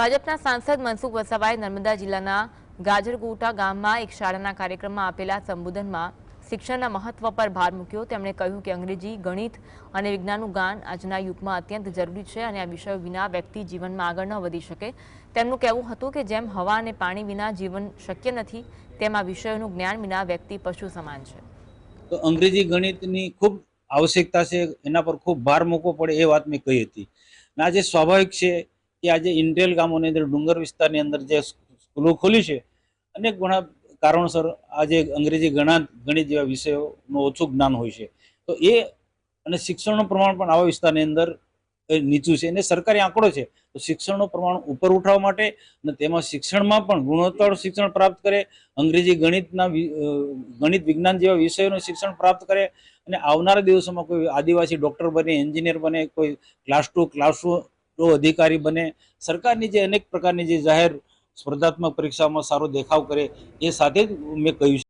ભાજપના સાંસદ મનસુખ વસાવાએ નર્મદા જિલ્લાના ગાજરગોટા ગામમાં એક શાળાના કાર્યક્રમમાં આપેલા સંબોધનમાં શિક્ષણના મહત્વ પર ભાર મૂક્યો. તેમણે કહ્યું કે અંગ્રેજી, ગણિત અને વિજ્ઞાનનું જ્ઞાન આજના યુગમાં અત્યંત જરૂરી છે અને આ વિષયો વિના વ્યક્તિ જીવનમાં આગળ ન વધી શકે. તેમનું કહેવું હતું કે જેમ હવા અને પાણી વિના જીવન શક્ય નથી, તેમ આ વિષયોનું જ્ઞાન વિના વ્યક્તિ પશુ સમાન છે. તો અંગ્રેજી ગણિતની ખૂબ આવશ્યકતા છે, એના પર ખૂબ ભાર મૂકવો પડે એ વાત મેં કહી હતી. આજે સ્વાભાવિક છે કે આજે ઇન્ટેલ ગામોની અંદર ડુંગર વિસ્તારની અંદર જે સ્કૂલો ખોલી છે અનેક ઘણા કારણોસર આજે અંગ્રેજી ગણાત, ગણિત જેવા વિષયોનું ઓછું જ્ઞાન હોય છે. તો એ અને શિક્ષણનું પ્રમાણ પણ આવા વિસ્તારની અંદર નીચું છે અને સરકારી આંકડો છે. તો શિક્ષણનું પ્રમાણ ઉપર ઉઠાવવા માટે અને તેમાં શિક્ષણમાં પણ ગુણવત્તાવાળું શિક્ષણ પ્રાપ્ત કરે, અંગ્રેજી ગણિતના ગણિત વિજ્ઞાન જેવા વિષયોનું શિક્ષણ પ્રાપ્ત કરે અને આવનારા દિવસોમાં કોઈ આદિવાસી ડૉક્ટર બને, એન્જિનિયર બને, કોઈ ક્લાસ ટુ, ક્લાસ અધિકારી બને, સરકારની જે અનેક પ્રકારની જે જાહેર સ્પર્ધાત્મક પરીક્ષામાં સારો દેખાવ કરે, એ સાથે મેં કહ્યું